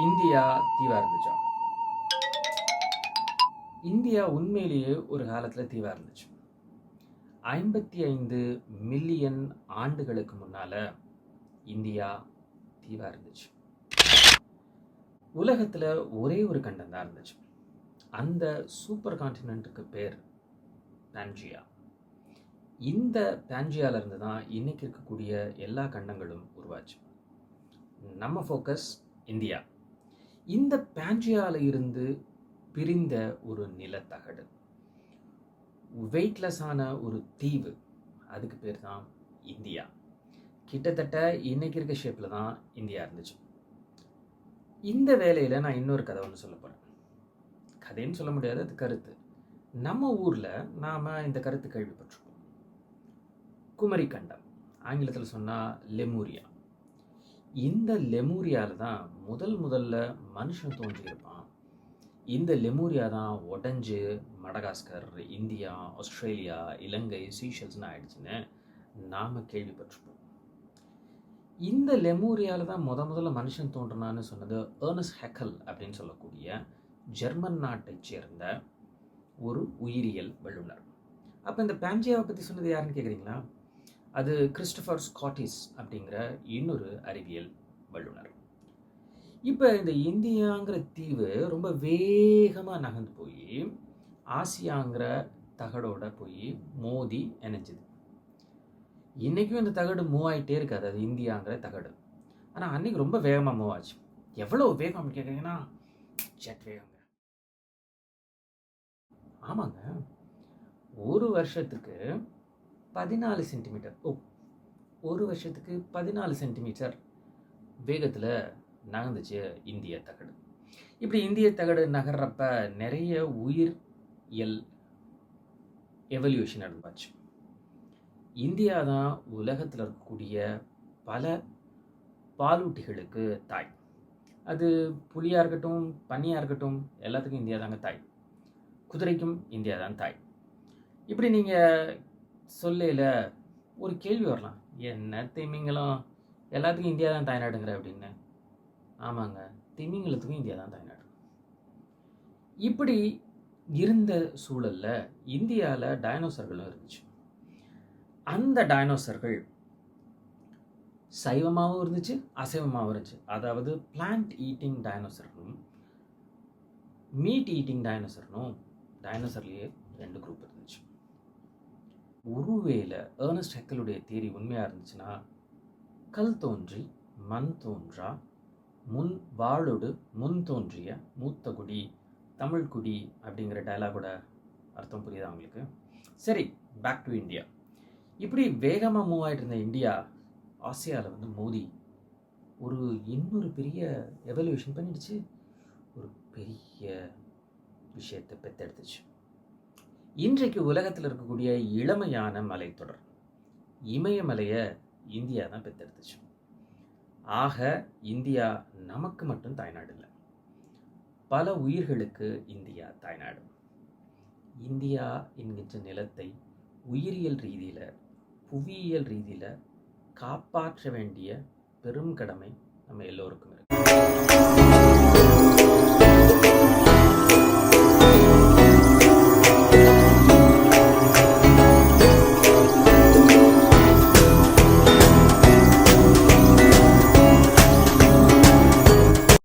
India தீவா இருந்துச்சா? India உண்மையிலேயே ஒரு காலத்தில் தீவா இருந்துச்சு. ஐம்பத்தி ஐந்து மில்லியன் ஆண்டுகளுக்கு முன்னால இந்தியா தீவா இருந்துச்சு. உலகத்தில் ஒரே ஒரு கண்டம் தான் இருந்துச்சு. அந்த சூப்பர் கான்டினென்ட்டுக்கு பேர் பான்ஜியா இந்த பான்ஜியால தான் இன்றைக்கி இருக்கக்கூடிய எல்லா கண்டங்களும் உருவாச்சு. நம்ம ஃபோக்கஸ் இந்தியா. இந்த பான்ஜியால இருந்து பிரிந்த ஒரு நிலத்தகடு. வெயிட்லெஸ்ஸான ஒரு தீவு. அதுக்கு பேர் தான் இந்தியா. கிட்டத்தட்ட இன்னைக்கு இருக்க ஷேப்பில் தான் இந்தியா இருந்துச்சு. இந்த வேலையில் நான் இன்னொரு கதை ஒன்று சொல்ல போகிறேன் கதைன்னு சொல்ல முடியாது அது கருத்து. நம்ம ஊரில் நாம் இந்த கருத்து கேள்விப்பட்டிருக்கோம் குமரி கண்டம் ஆங்கிலத்தில் சொன்னால் லெமூரியா இந்த லெமூரியாவில் தான் முதல் முதல்ல மனுஷன் தோன்றியிருப்பான். இந்த லெமூரியா தான் உடஞ்சு மடகாஸ்கர் இந்தியா ஆஸ்திரேலியா இலங்கை சீஷல்ஸ்னு ஆயிடுச்சுன்னு நாம் கேள்விப்பட்டிருப்போம். இந்த லெமூரியாவில் தான் முத முதல்ல மனுஷன் தோன்றினான்னு சொன்னது ஏர்னஸ் ஹெக்கல் அப்படின்னு சொல்லக்கூடிய ஜெர்மன் நாட்டைச் சேர்ந்த ஒரு உயிரியல் வல்லுநர். அப்போ இந்த பேஞ்சியாவை பற்றி சொன்னது யாருன்னு கேட்குறீங்களா அது கிறிஸ்டபர் ஸ்காட்டிஸ் அப்படிங்கிற இன்னொரு அறிவியல் வல்லுனர் இப்போ இந்த இந்தியாங்கிற தீவு ரொம்ப வேகமாக நகர்ந்து போய் ஆசியாங்கிற தகடோட போய் மோதி இணைஞ்சுது. இன்றைக்கும் இந்த தகடு மூவ் ஆகிட்டே இருக்காது. அது இந்தியாங்கிற தகடு. ஆனால் அன்னைக்கு ரொம்ப வேகமாக மூவ் ஆச்சு. எவ்வளோ வேகம் அப்படின்னு கேட்குறீங்கன்னா ஜெட் வேகங்க. ஆமாங்க. ஒரு வருஷத்துக்கு பதினாலு சென்டிமீட்டர். ஓ ஒரு வருஷத்துக்கு பதினாலு சென்டிமீட்டர் வேகத்தில் நகர்ந்துச்சு இந்திய தகடு. இப்படி இந்திய தகடு நகர்றப்ப நிறைய உயிர் எல் எவல்யூஷன் நடந்துச்சு. இந்தியா தான் உலகத்தில் இருக்கக்கூடிய பல பாலூட்டிகளுக்கு தாய். அது புலியாக இருக்கட்டும் பன்னியாக இருக்கட்டும் எல்லாத்துக்கும் இந்தியா தாங்க தாய். குதிரைக்கும் இந்தியா தான் தாய். இப்படி நீங்கள் சொல்லையில் ஒரு கேள்வி வரலாம். என்ன திமிங்கலம்? எல்லாத்துக்கும் இந்தியா தான் தாய்நாடுங்கிற அப்படின்னு. ஆமாங்க. திமிங்கலத்துக்கும் இந்தியா தான் தாய்நாடு. இப்படி இருந்த சூழலில் இந்தியாவில் டைனோசர்களும் இருந்துச்சு. அந்த டைனோசர்கள் சைவமாகவும் இருந்துச்சு அசைவமாகவும் இருந்துச்சு. அதாவது பிளான்ட் ஈட்டிங் டைனோசரும் மீட் ஈட்டிங் டைனோசர்னும் டைனோசர்லேயே ரெண்டு குரூப் இருக்குது ஒருவேளை ஏர்னஸ்ட் ஹெக்கலுடைய தேரி உண்மையாக இருந்துச்சுன்னா கல் தோன்றி மண் தோன்றா முன் வாழோடு முன் தோன்றிய மூத்த குடி தமிழ் குடி அப்படிங்கிற டைலாகோட அர்த்தம் புரியுதா அவங்களுக்கு சரி பேக் டு இந்தியா இப்படி வேகமாக மூவ் ஆகிட்டு இருந்த இந்தியா ஆசியாவில் வந்து மோதி ஒரு இன்னொரு பெரிய எவல்யூஷன் பண்ணிடுச்சு. ஒரு பெரிய விஷயத்தை பெற்றெடுத்துச்சு இன்றைக்கு உலகத்தில் இருக்கக்கூடிய இளமையான மலைத்தொடர் இமயமலையை இந்தியா தான் பெத்தெடுத்துச்சு. ஆக இந்தியா நமக்கு மட்டும் தாய்நாடு இல்லை. பல உயிர்களுக்கு இந்தியா தாய்நாடு. இந்தியா என்கின்ற நிலத்தை உயிரியல் ரீதியில் புவியியல் ரீதியில் காப்பாற்ற வேண்டிய பெரும் கடமை நம்ம எல்லோருக்கும் இருக்குது